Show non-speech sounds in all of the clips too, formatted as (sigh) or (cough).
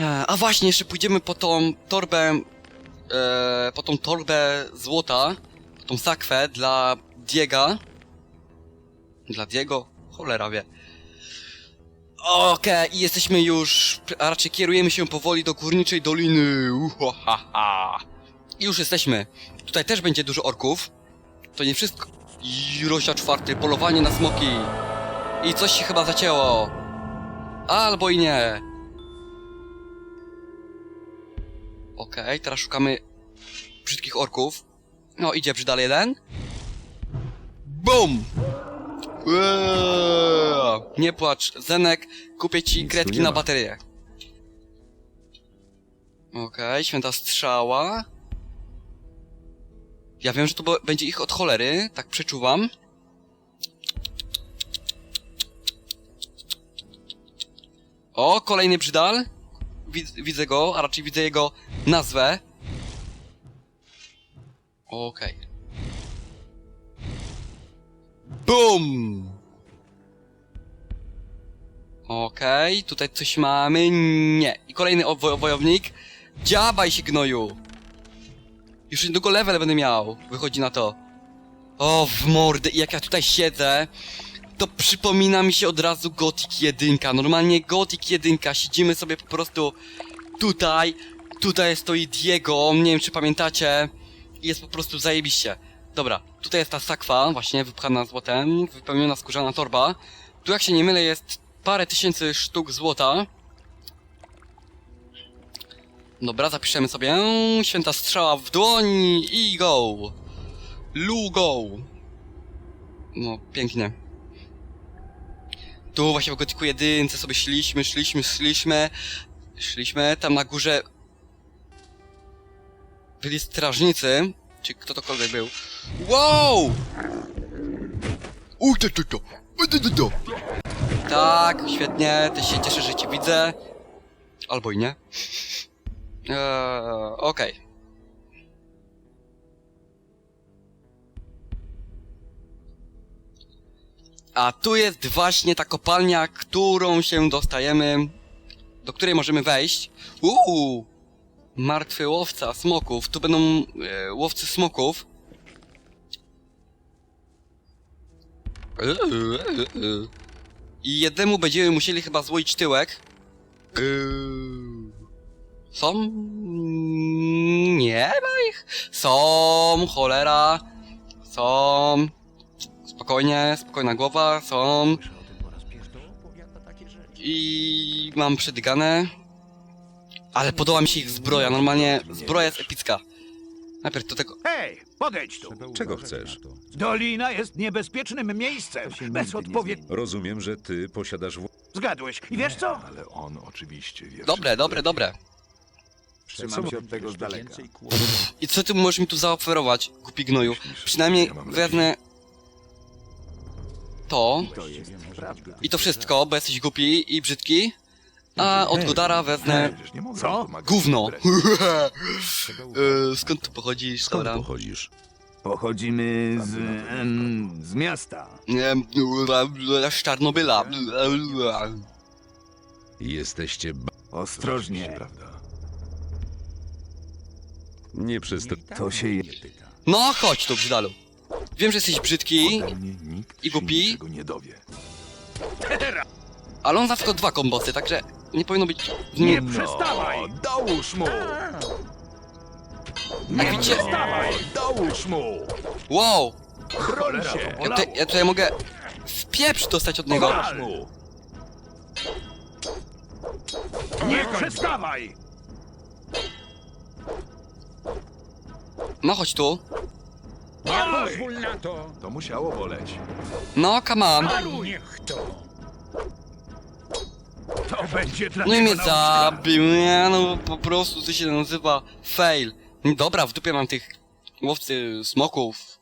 E, A właśnie, jeszcze pójdziemy po tą torbę, e, po tą torbę złota, po tą sakwę dla Diega. Dla Diego? Cholera wie. Okej, i jesteśmy już, a raczej kierujemy się powoli do Górniczej Doliny. Uhohaha. I już jesteśmy. Tutaj też będzie dużo orków. To nie wszystko. I rozdział czwarty, polowanie na smoki. I coś się chyba zacięło. Albo i nie. Okej, teraz szukamy brzydkich orków. No, idzie brzydal jeden. BUM! Eee, Nie płacz, Zenek, kupię ci Nic tu kredki nie na ma. baterię. Okej, święta strzała. Ja wiem, że to bo- będzie ich od cholery, tak przeczuwam. O, kolejny brzydal. Widz, widzę go, a raczej widzę jego nazwę. Okej. BUM! Okej, tutaj coś mamy. Nie. I kolejny wojownik. Dziabaj się, gnoju! Już niedługo level będę miał. Wychodzi na to. O, w mordę. I jak ja tutaj siedzę, to przypomina mi się od razu Gothic 1. Normalnie Gothic 1. Siedzimy sobie po prostu tutaj. Tutaj stoi Diego. Nie wiem, czy pamiętacie. Jest po prostu zajebiście. Dobra, tutaj jest ta sakwa, właśnie wypchana złotem, wypełniona skórzana torba. Tu, jak się nie mylę, jest parę tysięcy sztuk złota. Dobra, zapiszemy sobie. Święta strzała w dłoń i go! Lu go! No, pięknie. Tu właśnie w gotyku jedynce sobie szliśmy, szliśmy, szliśmy. Szliśmy, tam na górze byli strażnicy, czy kto tokolwiek był. Wow! Uj, to, to, to. Uj, to, to, to. Tak, świetnie, też się cieszę, że cię widzę. Albo i nie. (laughs) Eee, okej. A tu jest właśnie ta kopalnia, którą się dostajemy, do której możemy wejść. Uuu! Martwy łowca smoków. Tu będą e, łowcy smoków. I jednemu będziemy musieli chyba złoić tyłek. Są? Nie ma ich. Są, cholera. Są. Spokojnie, spokojna głowa, są. I mam przedygane. Ale podoba mi się ich zbroja, normalnie zbroja jest epicka. Najpierw do tego... Hej, podejdź tu. Czego chcesz? Dolina jest niebezpiecznym miejscem. Bez odpowiedzi. Rozumiem, że ty posiadasz w... Zgadłeś. I wiesz co? Ale on oczywiście wie Dobre, dobre, dobre. Trzymam się od tego z daleka. I co ty możesz mi tu zaoferować, głupi gnoju? Przynajmniej wezmę... To. I to wszystko, bo jesteś głupi i brzydki. A od Godara wezmę... Co? Gówno. (laughs) E, Skąd tu pochodzisz, Skąd dobra? pochodzisz? Pochodzimy z, em, z miasta. Nie, z Czarnobyla. Jesteście ba... Ostrożnie. Prawda. Nie przesta... To się je... No, chodź tu, brzydalu. Wiem, że jesteś brzydki, Ode mnie nikt I się głupi? niczego nie dowie. ale on za tylko dwa kombosy, także nie powinno być... Nie Nie, przestawaj! dołóż mu! jak widzicie... Przestawaj! Dołóż mu! Wow! Broń się! Ja tutaj, ja tutaj mogę w pieprz dostać od niego. Mu! Nie przestawaj! No chodź tu. Nie pozwól na to! To musiało boleć. No, come on. Niech to! To będzie dla No i mnie nauczka. zabił, nie, no po prostu to się nazywa fail. Dobra, w dupie mam tych łowcy smoków.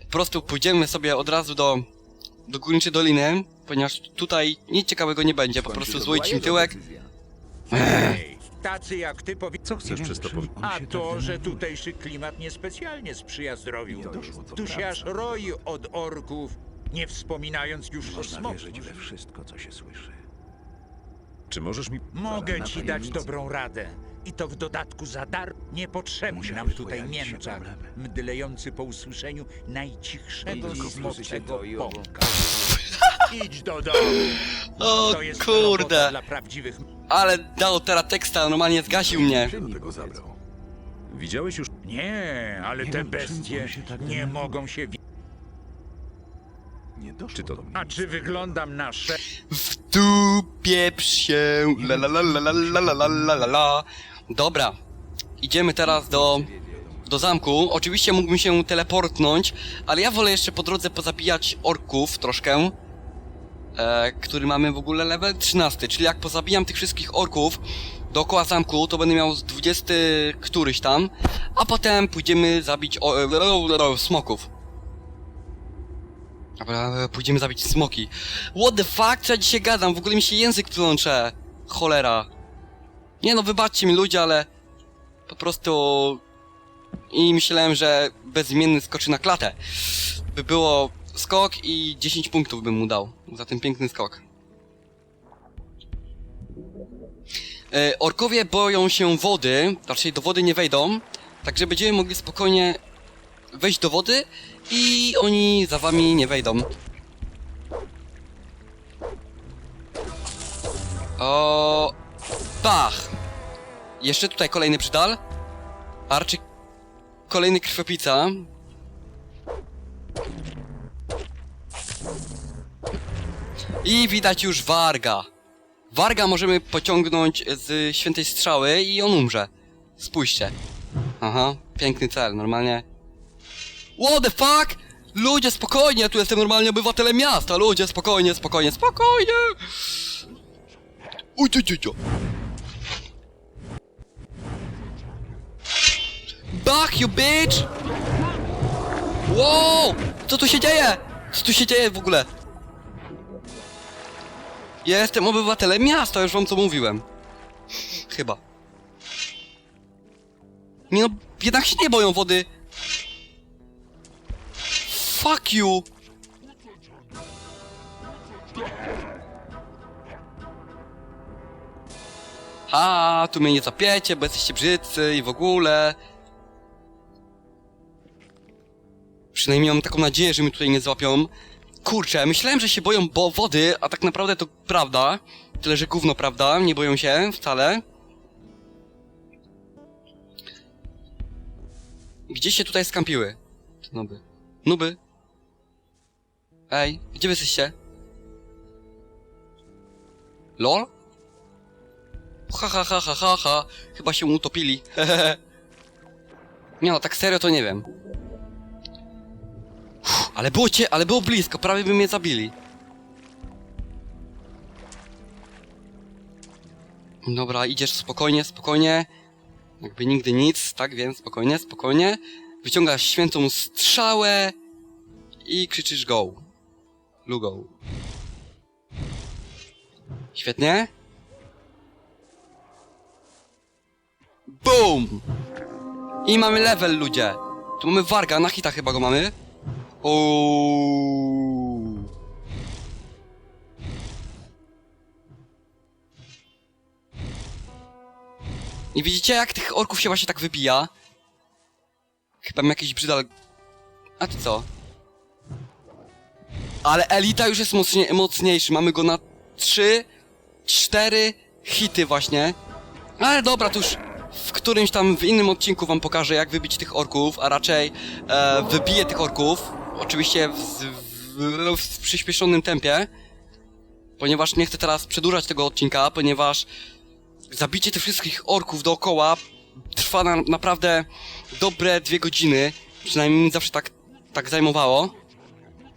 Po prostu pójdziemy sobie od razu do, do Górniczej Doliny, ponieważ tutaj nic ciekawego nie będzie, po prostu złoić im tyłek. Tacy jak ty powi... Co chcesz przez to powiedzieć? A to, że tutejszy klimat niespecjalnie sprzyja zdrowiu. Tu się aż roi od orków, nie wspominając już o smoku. we wszystko, co się słyszy. Czy możesz mi... Mogę ci dać dobrą radę. I to w dodatku za dar. Niepotrzebny nam tutaj mięczak, mdlejący po usłyszeniu najcichszego smoczego pąka. Idź do domu. (laughs) O To jest robota kurde. dla prawdziwych Ale dał teraz teksta, normalnie zgasił mnie. Widziałeś już... Nie, ale te bestie nie mogą się... wi- Czy to... A czy wyglądam na sze... W tu pieprz się. La la la la la la la la la la la. Dobra. Idziemy teraz do do zamku. Oczywiście mógłbym się teleportnąć, ale ja wolę jeszcze po drodze pozabijać orków troszkę. E, który mamy w ogóle level 13, czyli jak pozabijam tych wszystkich orków dookoła zamku, to będę miał z 20 któryś tam, a potem pójdziemy zabić o, e, smoków. Dobra, pójdziemy zabić smoki. What the fuck? Co ja dzisiaj gadam? W ogóle mi się język plącze. Cholera. Nie no, wybaczcie mi ludzie, ale... Po prostu... I myślałem, że bezimienny skoczy na klatę. By było skok i 10 punktów bym mu dał. Za ten piękny skok. E, orkowie boją się wody, raczej do wody nie wejdą, także będziemy mogli spokojnie wejść do wody i oni za wami nie wejdą. O, Bach! Jeszcze tutaj kolejny przydal. Arczy... Kolejny krwopica. I widać już Warga. Warga możemy pociągnąć z świętej strzały i on umrze. Spójrzcie. Aha, piękny cel, normalnie. What the fuck? Ludzie, spokojnie, ja tu jestem normalnie obywatelem miasta. Ludzie, spokojnie, spokojnie, spokojnie. Uj, uj, uj. Bach, you bitch! Wow! Co tu się dzieje? Co tu się dzieje w ogóle? Ja jestem obywatelem miasta, już wam co mówiłem. Chyba. Nie no, jednak się nie boją wody. Fuck you! Ha, tu mnie nie zapiecie, bo jesteście brzydcy i w ogóle. Przynajmniej mam taką nadzieję, że mnie tutaj nie złapią. Kurczę, myślałem, że się boją bo wody, a tak naprawdę to prawda. Tyle, że gówno prawda, nie boją się wcale. Gdzie się tutaj skampiły? Te Nuby. Nuby. Ej, gdzie wy jesteście? LOL? Ha ha ha ha ha ha. Chyba się utopili. (laughs) Nie no, tak serio to nie wiem. Ale było cię, ale było blisko, prawie by mnie zabili. Dobra, idziesz spokojnie, spokojnie. Jakby nigdy nic, tak więc spokojnie, spokojnie. Wyciągasz świętą strzałę i krzyczysz go. Lugo. Świetnie. Boom! I mamy level, ludzie. Tu mamy Warga, na hita chyba go mamy. Ooo. I widzicie, jak tych orków się właśnie tak wybija? Chyba mam jakiś brzydal... A ty co? Ale Elita już jest mocnie, mocniejszy. Mamy go na 3, 4 hity właśnie. Ale dobra, to już w którymś tam, w innym odcinku wam pokażę, jak wybić tych orków, a raczej e, wybiję tych orków. Oczywiście w, w, w przyspieszonym tempie. Ponieważ nie chcę teraz przedłużać tego odcinka, ponieważ zabicie tych wszystkich orków dookoła trwa na, naprawdę dobre dwie godziny. Przynajmniej mi zawsze tak, tak zajmowało.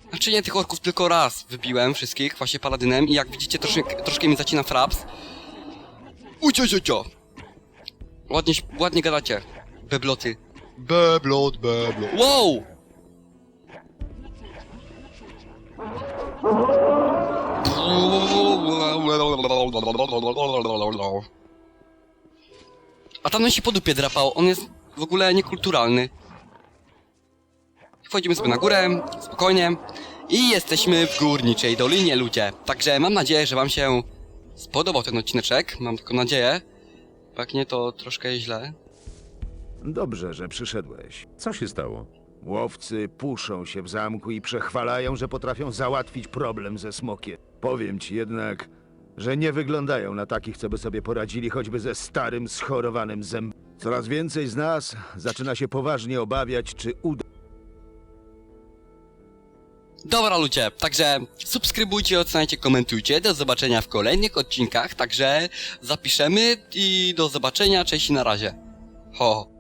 Znaczy nie tych orków tylko raz wybiłem wszystkich, właśnie paladynem i jak widzicie troszkę, troszkę mi zacina fraps. Ucio, ucio. Ładnie, ładnie gadacie. Bebloty. Beblot, beblot. Wow! A tamten się po dupie drapał, on jest w ogóle niekulturalny. Wchodzimy sobie na górę, spokojnie. I jesteśmy w górniczej dolinie, ludzie. Także mam nadzieję, że wam się spodobał ten odcineczek, mam taką nadzieję. Bo Jak nie, to troszkę źle. Dobrze, że przyszedłeś. Co się stało? Łowcy puszą się w zamku i przechwalają, że potrafią załatwić problem ze smokiem. Powiem ci jednak, że nie wyglądają na takich, co by sobie poradzili choćby ze starym, schorowanym zębem. Coraz więcej z nas zaczyna się poważnie obawiać, czy uda Dobra ludzie, także subskrybujcie, oceniajcie, komentujcie. Do zobaczenia w kolejnych odcinkach, także zapiszemy i do zobaczenia, cześć i na razie. Ho.